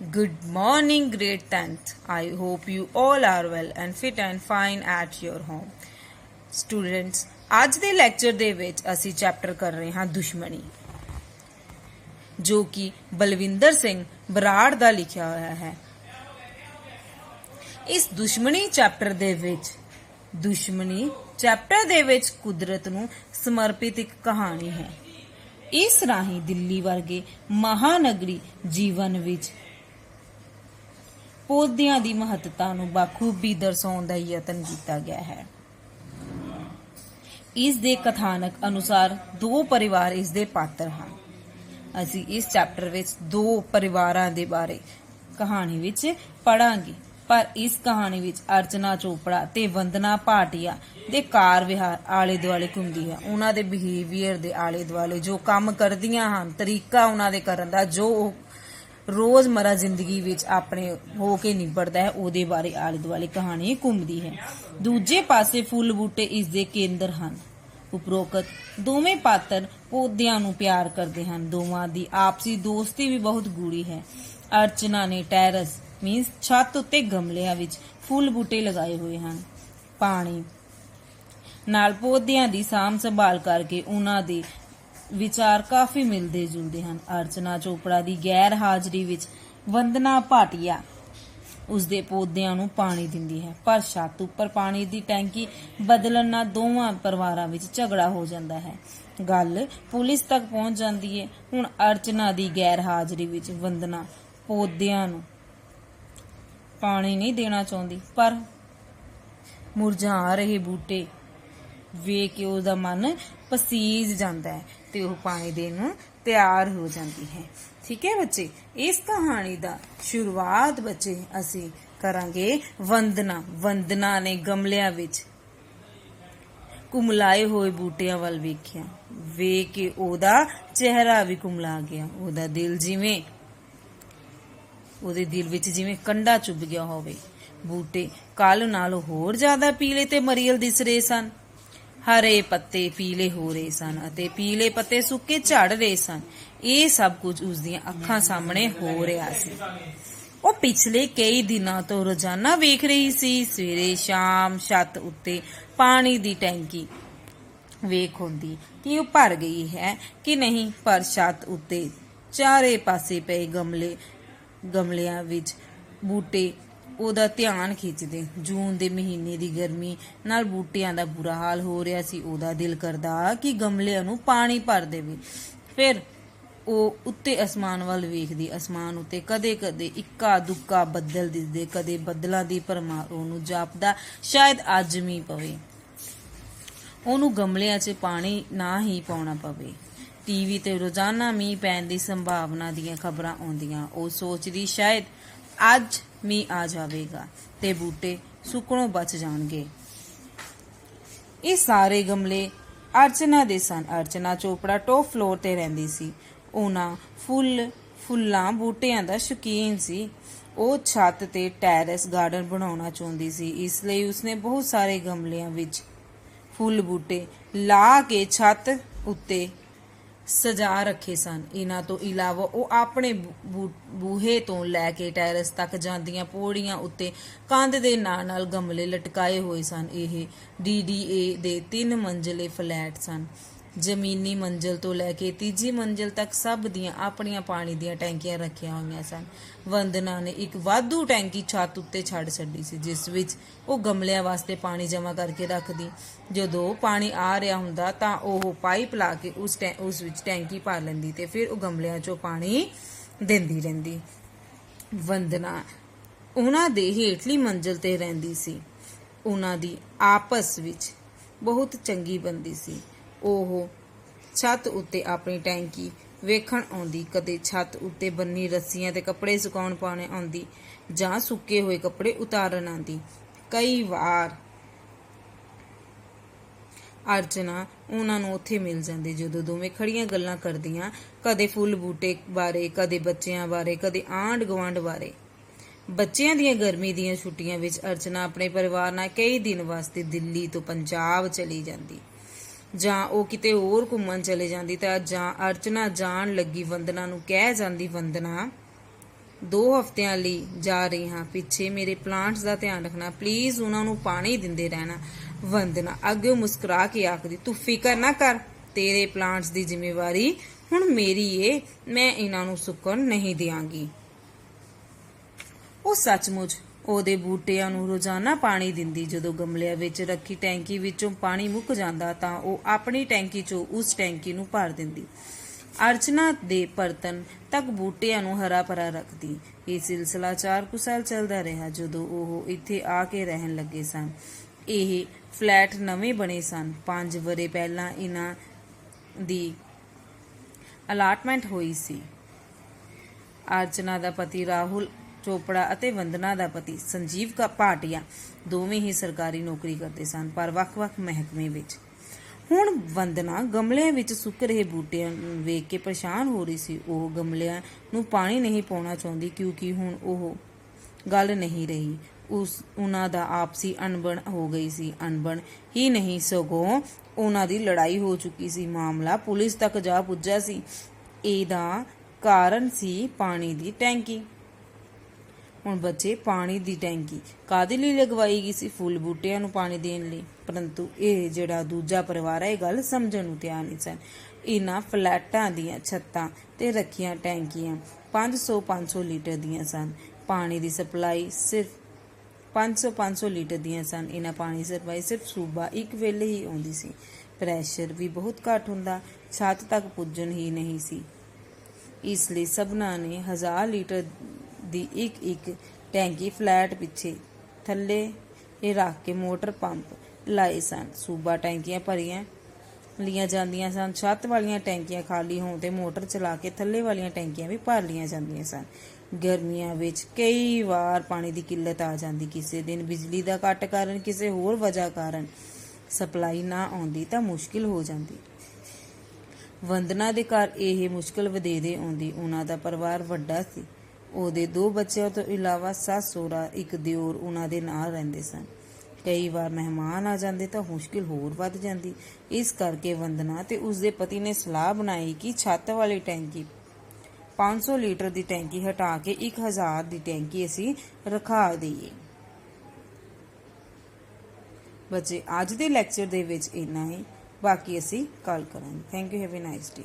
Good morning, grade 10th. I hope you all are well and fit and fine at your home. Students, ਅੱਜ ਦੇ lecture ਦੇ ਵਿੱਚ ਅਸੀਂ chapter ਕਰ ਰਹੇ ਹਾਂ ਦੁਸ਼ਮਣੀ ਜੋ ਕਿ ਬਲਵਿੰਦਰ ਸਿੰਘ ਬਰਾੜ ਦਾ ਲਿਖਿਆ ਹੋਇਆ ਹੈ ਇਸ ਦੁਸ਼ਮਣੀ ਚੈਪਟਰ ਦੇ ਵਿੱਚ ਦੁਸ਼ਮਣੀ ਚੈਪਟਰ ਦੇ ਵਿੱਚ ਕੁਦਰਤ ਨੂੰ ਸਮਰਪਿਤ ਇੱਕ ਕਹਾਣੀ ਹੈ ਇਸ ਰਾਹੀਂ ਦਿੱਲੀ ਵਰਗੇ ਮਹਾਨਗਰੀ ਜੀਵਨ ਵਿੱਚ ਪੌਦਿਆਂ ਦੀ ਮਹੱਤਤਾ ਨੂੰ ਬਾਖੂਬੀ ਦਰਸਾਉਣ ਦਾ ਯਤਨ ਕੀਤਾ ਗਿਆ ਹੈ। ਇਸ ਦੇ ਕਥਾਨਕ ਅਨੁਸਾਰ ਦੋ ਪਰਿਵਾਰ ਇਸ ਦੇ ਪਾਤਰ ਹਨ। ਅਸੀਂ ਇਸ ਚੈਪਟਰ ਵਿੱਚ ਦੋ ਪਰਿਵਾਰਾਂ ਦੇ ਬਾਰੇ ਕਹਾਣੀ ਵਿੱਚ ਪੜਾਂਗੇ ਪਰ ਇਸ ਕਹਾਣੀ ਵਿੱਚ ਅਰਚਨਾ ਚੋਪੜਾ ਤੇ ਵੰਦਨਾ ਭਾਟੀਆ ਦੇ ਕਾਰ ਵਿਹਾਰ ਆਲੇ ਦੁਆਲੇ ਘੁੰਮਦੀ ਹੈ ਉਹਨਾਂ ਦੇ ਬਿਹੇਵੀਅਰ ਦੇ ਆਲੇ ਦੁਆਲੇ ਜੋ ਕੰਮ ਕਰਦੀਆਂ ਹਨ, ਤਰੀਕਾ ਉਹਨਾਂ ਦੇ ਕਰਨ ਦਾ, ਜੋ ਰੋਜ਼ਮਰਾ ਜ਼ਿੰਦਗੀ ਵਿੱਚ ਆਪਣੇ ਹੋ ਕੇ ਨਿਬੜਦਾ ਹੈ, ਉਹਦੇ ਬਾਰੇ ਆਲੇ ਦੁਆਲੇ ਕਹਾਣੀ ਘੁੰਮਦੀ ਹੈ। ਦੂਜੇ ਪਾਸੇ ਫੁੱਲ ਬੂਟੇ ਇਸ ਦੇ ਕੇਂਦਰ ਹਨ। ਉਪਰੋਕਤ ਦੋਵੇਂ ਪਾਤਰ ਪੌਦਿਆਂ ਨੂੰ ਪਿਆਰ ਕਰਦੇ ਹਨ। ਦੋਵਾਂ ਦੀ ਆਪਸੀ ਦੋਸਤੀ ਵੀ ਬਹੁਤ ਗੂੜੀ ਹੈ। ਅਰਚਨਾ ਨੇ ਟੈਰਸ ਮੀਨਸ ਛੱਤ ਉੱਤੇ ਗਮਲਿਆਂ ਵਿੱਚ ਫੁੱਲ ਬੂਟੇ ਲਗਾਏ ਹੋਏ ਹਨ। ਪਾਣੀ ਨਾਲ ਪੌਦਿਆਂ ਦੀ ਸਾਂਭ ਸੰਭਾਲ ਕਰਕੇ ਉਹਨਾਂ ਦੇ ਵਿਚਾਰ ਕਾਫੀ ਮਿਲਦੇ ਜੁਲਦੇ ਹਨ। ਅਰਚਨਾ ਚੋਪੜਾ ਦੀ ਗੈਰ ਹਾਜ਼ਰੀ ਵਿੱਚ ਵੰਦਨਾ ਭਾਟੀਆ ਉਸ ਦੇ ਪੌਦਿਆਂ ਨੂੰ ਪਾਣੀ ਦਿੰਦੀ ਹੈ। ਪਰ ਛੱਤ ਉੱਪਰ ਪਾਣੀ ਦੀ ਟੈਂਕੀ ਬਦਲਣ ਨਾਲ ਦੋਵਾਂ ਪਰਿਵਾਰਾਂ ਵਿੱਚ ਝਗੜਾ ਹੋ ਜਾਂਦਾ ਹੈ। ਗੱਲ ਪੁਲਿਸ ਤੱਕ ਪਹੁੰਚ ਜਾਂਦੀ ਹੈ। ਹੁਣ ਅਰਚਨਾ ਦੀ ਗੈਰ ਹਾਜ਼ਰੀ ਵਿੱਚ ਵੰਦਨਾ ਪੌਦਿਆਂ ਨੂੰ ਪਾਣੀ ਨਹੀਂ ਦੇਣਾ ਚਾਹੁੰਦੀ, ਪਰ ਮੁਰਝਾ ਰਹੇ ਬੂਟੇ ਵੇਖ ਕੇ ਉਹਦਾ ਮਨ ਪਸੀਜ ਜਾਂਦਾ ਹੈ ਤੇ ਉਹ ਪਾਣੀ ਦੇਣ ਨੂੰ ਤਿਆਰ ਹੋ ਜਾਂਦੀ ਹੈ। ਠੀਕ ਹੈ ਬੱਚੇ? ਇਸ ਕਹਾਣੀ ਦਾ ਸ਼ੁਰੂਆਤ ਬੱਚੇ ਅਸੀਂ ਕਰਾਂਗੇ ਵੰਦਨਾ। ਵੰਦਨਾ ਨੇ ਗਮਲਿਆਂ ਵਿੱਚ ਕੁਮਲਾਏ ਹੋਏ ਬੂਟਿਆਂ ਵੱਲ ਵੇਖਿਆ। ਵੇਖ ਕੇ ਉਹਦਾ ਚਿਹਰਾ ਵੀ ਕੁਮਲਾ ਗਿਆ। ਉਹਦਾ ਦਿਲ ਜਿਵੇਂ ਉਹਦੇ ਦਿਲ ਵਿੱਚ ਜਿਵੇਂ ਕੰਡਾ ਚੁੱਭ ਗਿਆ ਹੋਵੇ। ਬੂਟੇ ਕੱਲ ਨਾਲੋਂ ਹੋਰ ਜ਼ਿਆਦਾ ਪੀਲੇ ਤੇ ਮਰੀਲ ਦਿਸ ਰਹੇ ਸਨ। ਹਰੇ ਪੱਤੇ ਪੀਲੇ ਹੋ ਰਹੇ ਸਨ ਅਤੇ ਪੀਲੇ ਪੱਤੇ ਸੁੱਕੇ ਝੜ ਰਹੇ ਸਨ। ਇਹ ਸਭ ਕੁਝ ਉਸ ਦੀਆਂ ਅੱਖਾਂ ਸਾਹਮਣੇ ਹੋ ਰਿਹਾ ਸੀ। ਉਹ ਪਿਛਲੇ ਕਈ ਦਿਨਾਂ ਤੋਂ ਰੋਜ਼ਾਨਾ ਵੇਖ ਰਹੀ ਸੀ, ਸਵੇਰੇ ਸ਼ਾਮ ਛੱਤ ਉੱਤੇ ਪਾਣੀ ਦੀ ਟੈਂਕੀ ਵੇਖ ਹੁੰਦੀ ਕਿ ਉਹ ਭਰ ਗਈ ਹੈ ਕਿ ਨਹੀਂ, ਪਰ ਛੱਤ ਉੱਤੇ ਚਾਰੇ ਪਾਸੇ ਪਏ ਗਮਲੇ, ਗਮਲਿਆਂ ਵਿੱਚ ਬੂਟੇ ਉਹਦਾ ਧਿਆਨ ਖਿੱਚਦੇ। ਜੂਨ ਦੇ ਮਹੀਨੇ ਦੀ ਗਰਮੀ ਨਾਲ ਬੂਟਿਆਂ ਦਾ ਬੁਰਾ ਹਾਲ ਹੋ ਰਿਹਾ ਸੀ। ਉਹਦਾ ਦਿਲ ਕਰਦਾ ਕਿ ਗਮਲਿਆਂ ਨੂੰ ਪਾਣੀ ਭਰ ਦੇਵੇ। ਫਿਰ ਉਹ ਉੱਤੇ ਅਸਮਾਨ ਵੱਲ ਵੇਖਦੀ। ਅਸਮਾਨ ਉੱਤੇ ਕਦੇ-ਕਦੇ ਇੱਕਾ ਦੁੱਕਾ ਬੱਦਲ ਦਿਸਦੇ। ਕਦੇ ਬੱਦਲਾਂ ਦੀ ਭਰਮਾਰ ਉਹਨੂੰ ਜਾਪਦਾ, ਸ਼ਾਇਦ ਅੱਜ ਮੀਂਹ ਪਵੇ। ਉਹਨੂੰ ਗਮਲਿਆਂ 'ਚ ਪਾਣੀ ਨਾ ਹੀ ਪਾਉਣਾ ਪਵੇ। ਟੀਵੀ ਤੇ ਰੋਜ਼ਾਨਾ ਮੀਂਹ ਪੈਣ ਦੀ ਸੰਭਾਵਨਾ ਦੀਆਂ ਖਬਰਾਂ ਆਉਂਦੀਆਂ। ਉਹ ਸੋਚਦੀ, ਸ਼ਾਇਦ ਅੱਜ ਮੀਂਹ ਆ ਜਾਵੇਗਾ ਤੇ ਬੂਟੇ ਸੁੱਕਣੋਂ ਬਚ ਜਾਣਗੇ। ਇਹ ਸਾਰੇ ਗਮਲੇ ਅਰਚਨਾ ਦੇ ਸਨ। ਅਰਚਨਾ ਚੋਪੜਾ ਟੌਪ ਫਲੋਰ ਤੇ ਰਹਿੰਦੀ ਸੀ। ਉਹਨਾਂ ਫੁੱਲ, ਫੁੱਲਾਂ ਬੂਟਿਆਂ ਦਾ ਸ਼ੌਕੀਨ ਸੀ। ਉਹ ਛੱਤ ਤੇ ਟੈਰੇਸ ਗਾਰਡਨ ਬਣਾਉਣਾ ਚਾਹੁੰਦੀ ਸੀ। ਇਸ ਲਈ ਉਸਨੇ ਬਹੁਤ ਸਾਰੇ ਗਮਲਿਆਂ ਵਿੱਚ ਫੁੱਲ ਬੂਟੇ ਲਾ ਕੇ ਛੱਤ ਉੱਤੇ ਸਜਾ ਰੱਖੇ ਸਨ। ਇਹਨਾਂ ਤੋਂ ਇਲਾਵਾ ਉਹ ਆਪਣੇ ਬੂਹੇ ਤੋਂ ਲੈ ਕੇ ਟੈਰੇਸ ਤੱਕ ਜਾਂਦੀਆਂ ਪੌੜੀਆਂ ਉੱਤੇ ਕੰਧ ਦੇ ਨਾਲ ਨਾਲ ਗਮਲੇ ਲਟਕਾਏ ਹੋਏ ਸਨ। ਇਹ ਡੀਡੀਏ ਦੇ ਤਿੰਨ ਮੰਜ਼ਲੇ ਫਲੈਟ ਸਨ। ਜ਼ਮੀਨੀ ਮੰਜ਼ਲ ਤੋਂ ਲੈ ਕੇ ਤੀਜੀ ਮੰਜ਼ਲ ਤੱਕ ਸਭ ਦੀਆਂ ਆਪਣੀਆਂ ਪਾਣੀ ਦੀਆਂ ਟੈਂਕੀਆਂ ਰੱਖੀਆਂ ਹੋਈਆਂ ਸਨ। ਵੰਦਨਾ ਨੇ ਇੱਕ ਵਾਧੂ ਟੈਂਕੀ ਛੱਤ ਉੱਤੇ ਛੱਡ ਛੱਡੀ ਸੀ, ਜਿਸ ਵਿੱਚ ਉਹ ਗਮਲਿਆਂ ਵਾਸਤੇ ਪਾਣੀ ਜਮ੍ਹਾਂ ਕਰਕੇ ਰੱਖਦੀ। ਜਦੋਂ ਪਾਣੀ ਆ ਰਿਹਾ ਹੁੰਦਾ ਤਾਂ ਉਹ ਪਾਈਪ ਲਾ ਕੇ ਉਸ ਟੈਂ- ਉਸ ਵਿੱਚ ਟੈਂਕੀ ਭਰ ਲੈਂਦੀ ਤੇ ਫਿਰ ਉਹ ਗਮਲਿਆਂ 'ਚੋਂ ਪਾਣੀ ਦਿੰਦੀ ਰਹਿੰਦੀ। ਵੰਦਨਾ ਉਹਨਾਂ ਦੇ ਹੇਠਲੀ ਮੰਜ਼ਲ ਤੇ ਰਹਿੰਦੀ ਸੀ। ਉਹਨਾਂ ਦੀ ਆਪਸ ਵਿੱਚ ਬਹੁਤ ਚੰਗੀ ਬੰਦੀ ਸੀ। ਉਹ ਛੱਤ ਉੱਤੇ ਆਪਣੀ ਟੈਂਕੀ ਵੇਖਣ ਆਉਂਦੀ, ਕਦੇ ਛੱਤ ਉੱਤੇ ਬੰਨੀ ਰੱਸੀਆਂ ਤੇ ਕੱਪੜੇ ਸੁਕਾਉਣ ਪਾਉਣੇ ਆਉਂਦੀ ਜਾਂ ਸੁੱਕੇ ਹੋਏ ਕੱਪੜੇ ਉਤਾਰਨ ਆਉਂਦੀ। ਕਈ ਵਾਰ ਅਰਚਨਾ ਉਹਨਾਂ ਨੂੰ ਉੱਥੇ ਮਿਲ ਜਾਂਦੀ, ਜਦੋਂ ਦੋਵੇਂ ਖੜੀਆਂ ਗੱਲਾਂ ਕਰਦੀਆਂ, ਕਦੇ ਫੁੱਲ ਬੂਟੇ ਬਾਰੇ, ਕਦੇ ਬੱਚਿਆਂ ਬਾਰੇ, ਕਦੇ ਆਂਢ ਗੁਆਂਢ ਬਾਰੇ। ਬੱਚਿਆਂ ਦੀਆਂ ਗਰਮੀ ਦੀਆਂ ਛੁੱਟੀਆਂ ਵਿੱਚ ਅਰਚਨਾ ਆਪਣੇ ਪਰਿਵਾਰ ਨਾਲ ਕਈ ਦਿਨ ਵਾਸਤੇ ਦਿੱਲੀ ਤੋਂ ਪੰਜਾਬ ਚਲੀ ਜਾਂਦੀ। ਜਾਂ ਉਹ ਕਿਤੇ ਹੋਰ ਘੁੰਮਣ ਚਲੇ ਜਾਂਦੀ ਤਾਂ ਜਾਂ ਅਰਚਨਾ ਜਾਣ ਲੱਗੀ ਵੰਦਨਾ ਨੂੰ, ਕਹਿ ਜਾਂਦੀ, ਵੰਦਨਾ 2 ਹਫ਼ਤਿਆਂ ਲਈ ਜਾ ਰਹੀ ਹਾਂ, ਪਿੱਛੇ ਮੇਰੇ ਪਲਾਂਟਸ ਦਾ ਧਿਆਨ ਰੱਖਣਾ ਪਲੀਜ਼ ਉਹਨਾਂ ਨੂੰ ਪਾਣੀ ਦਿੰਦੇ ਰਹਿਣਾ, ਵੰਦਨਾ। ਅੱਗੇ ਮੁਸਕਰਾ ਕੇ ਆਖਦੀ, ਤੂੰ ਫਿਕਰ ਨਾ ਕਰ, ਤੇਰੇ ਪਲਾਂਟਸ ਦੀ ਜ਼ਿੰਮੇਵਾਰੀ ਹੁਣ ਮੇਰੀ ਏ, ਮੈਂ ਇਹਨਾਂ ਨੂੰ ਸੁੱਕਣ ਨਹੀਂ ਦਿਆਂਗੀ। ਉਹ ਸੱਚਮੁੱਚ ਉਹਦੇ ਬੂਟਿਆਂ ਨੂੰ ਰੋਜ਼ਾਨਾ ਪਾਣੀ ਦਿੰਦੀ। ਜਦੋਂ ਗਮਲਿਆਂ ਵਿੱਚ ਰੱਖੀ ਟੈਂਕੀ ਵਿੱਚੋਂ ਪਾਣੀ ਮੁੱਕ ਜਾਂਦਾ ਤਾਂ ਉਹ ਆਪਣੀ ਟੈਂਕੀ 'ਚੋਂ ਉਸ ਟੈਂਕੀ ਨੂੰ ਭਰ ਦਿੰਦੀ। ਅਰਚਨਾ ਦੇ ਪਰਤਨ ਤੱਕ ਬੂਟਿਆਂ ਨੂੰ ਹਰਾ ਭਰਾ ਰੱਖਦੀ। ਇਹ ਸਿਲਸਿਲਾ ਚਾਰ ਸਾਲ ਚੱਲਦਾ ਰਿਹਾ ਜਦੋਂ ਉਹ ਇੱਥੇ ਆ ਕੇ ਰਹਿਣ ਲੱਗੇ ਸਨ। ਇਹ ਫਲੈਟ ਨਵੇਂ ਬਣੇ ਸਨ। 5 ਵਰੇ ਪਹਿਲਾਂ ਇਹਨਾਂ ਦੀ ਅਲਾਟਮੈਂਟ ਹੋਈ ਸੀ। ਅਰਚਨਾ ਦਾ ਪਤੀ ਰਾਹੁਲ ਚੋਪੜਾ ਅਤੇ ਵੰਦਨਾ ਦਾ ਪਤੀ ਸੰਜੀਵ ਕਾ ਭਾਟੀਆ ਦੋਵੇਂ ਹੀ ਸਰਕਾਰੀ ਨੌਕਰੀ ਕਰਦੇ ਸਨ, ਪਰ ਵੱਖ-ਵੱਖ ਮਹਿਕਮੇ ਵਿੱਚ। ਹੁਣ ਵੰਦਨਾ ਗਮਲਿਆਂ ਵਿੱਚ ਸੁੱਕ ਰਹੇ ਬੂਟਿਆਂ ਨੂੰ ਵੇਖ ਕੇ ਪਰੇਸ਼ਾਨ ਹੋ ਰਹੀ ਸੀ। ਉਹ ਗਮਲਿਆਂ ਨੂੰ ਪਾਣੀ ਨਹੀਂ ਪਾਉਣਾ ਚਾਹੁੰਦੀ, ਕਿਉਂਕਿ ਹੁਣ ਉਹ ਗੱਲ ਨਹੀਂ ਰਹੀ। ਉਸ, ਉਹਨਾਂ ਦਾ ਆਪਸੀ ਅਣਬਣ ਹੋ ਗਈ ਸੀ। ਅਣਬਣ ਹੀ ਨਹੀਂ, ਸਗੋਂ ਉਹਨਾਂ ਦੀ ਲੜਾਈ ਹੋ ਚੁੱਕੀ ਸੀ। ਮਾਮਲਾ ਪੁਲਿਸ ਤੱਕ ਜਾ ਪੁੱਜਾ ਸੀ। ਇਹਦਾ ਕਾਰਨ ਸੀ ਪਾਣੀ ਦੀ ਟੈਂਕੀ। ਹੁਣ ਬੱਚੇ ਪਾਣੀ ਦੀ ਟੈਂਕੀ। ਕਾਦੇ ਲਈ ਲਗਵਾਈ ਗਈ ਸੀ? ਫੁੱਲ ਬੂਟਿਆਂ ਨੂੰ ਪਾਣੀ ਦੇਣ ਲਈ। ਪਰੰਤੂ ਇਹ ਜਿਹੜਾ ਦੂਜਾ ਪਰਿਵਾਰ ਹੈ, ਇਹ ਗੱਲ ਸਮਝਣ ਨੂੰ ਤਿਆਰ ਨਹੀਂ ਸਨ। ਇਹਨਾਂ ਫਲੈਟਾਂ ਦੀਆਂ ਛੱਤਾਂ ਤੇ ਰੱਖੀਆਂ ਟੈਂਕੀਆਂ 500 500 ਲੀਟਰ ਦੀਆਂ ਸਨ। ਪਾਣੀ ਦੀ ਸਪਲਾਈ ਸਿਰਫ 500 500 ਲੀਟਰ ਦੀਆਂ ਸਨ। ਇਹਨਾਂ ਪਾਣੀ ਸਪਲਾਈ ਸਿਰਫ ਸੂਬਾ ਇੱਕ ਵੇਲੇ ਹੀ ਆਉਂਦੀ ਸੀ। ਪ੍ਰੈਸ਼ਰ ਵੀ ਬਹੁਤ ਘੱਟ ਹੁੰਦਾ, ਛੱਤ ਤੱਕ ਪੁੱਜਣ ਹੀ ਨਹੀਂ ਸੀ। ਇਸ ਲਈ ਸਭਨਾ ਨੇ 1000 ਲੀਟਰ ਦੀ ਇੱਕ ਇੱਕ ਟੈਂਕੀ ਫਲੈਟ ਪਿੱਛੇ ਥੱਲੇ ਇਹ ਰੱਖ ਕੇ ਮੋਟਰ ਪੰਪ ਲਾਏ ਸਨ। ਸੂਬਾ ਟੈਂਕੀਆਂ ਭਰੀਆਂ ਲੀਆਂ ਜਾਂਦੀਆਂ ਸਨ। ਛੱਤ ਵਾਲੀਆਂ ਟੈਂਕੀਆਂ ਖਾਲੀ ਹੋਣ ਤੇ ਮੋਟਰ ਚਲਾ ਕੇ ਥੱਲੇ ਵਾਲੀਆਂ ਟੈਂਕੀਆਂ ਵੀ ਭਰ ਲੀਆਂ ਜਾਂਦੀਆਂ ਸਨ। ਗਰਮੀਆਂ ਵਿੱਚ ਕਈ ਵਾਰ ਪਾਣੀ ਦੀ ਕਿੱਲਤ ਆ ਜਾਂਦੀ। ਕਿਸੇ ਦਿਨ ਬਿਜਲੀ ਦਾ ਕੱਟ ਕਾਰਨ, ਕਿਸੇ ਹੋਰ ਵਜ੍ਹਾ ਕਾਰਨ ਸਪਲਾਈ ਨਾ ਆਉਂਦੀ ਤਾਂ ਮੁਸ਼ਕਿਲ ਹੋ ਜਾਂਦੀ। ਵੰਦਨਾ ਦੇ ਘਰ ਇਹ ਮੁਸ਼ਕਿਲ ਵਧੇਰੇ ਆਉਂਦੀ। ਉਹਨਾਂ ਦਾ ਪਰਿਵਾਰ ਵੱਡਾ ਸੀ। ਉਹਦੇ ਦੋ ਬੱਚਿਆਂ ਤੋਂ ਇਲਾਵਾ ਸੱਸ, ਸਹੁਰਾ, ਇੱਕ ਦਿਓਰ ਉਹਨਾਂ ਦੇ ਨਾਲ ਰਹਿੰਦੇ ਸਨ। ਕਈ ਵਾਰ ਮਹਿਮਾਨ ਆ ਜਾਂਦੇ ਤਾਂ ਮੁਸ਼ਕਿਲ ਹੋਰ ਵੱਧ ਜਾਂਦੀ। ਇਸ ਕਰਕੇ ਵੰਦਨਾ ਤੇ ਉਸਦੇ ਪਤੀ ਨੇ ਸਲਾਹ ਬਣਾਈ ਕਿ ਛੱਤ ਵਾਲੀ ਟੈਂਕੀ 500 ਲੀਟਰ ਦੀ ਟੈਂਕੀ ਹਟਾ ਕੇ 1000 ਦੀ ਟੈਂਕੀ ਅਸੀਂ ਰਖਾ ਦਈਏ। ਬੱਚੇ, ਅੱਜ ਦੇ ਲੈਕਚਰ ਦੇ ਵਿੱਚ ਇੰਨਾ ਹੀ। ਬਾਕੀ ਅਸੀਂ ਕੱਲ ਕਰਾਂਗੇ। Thank you have a nice day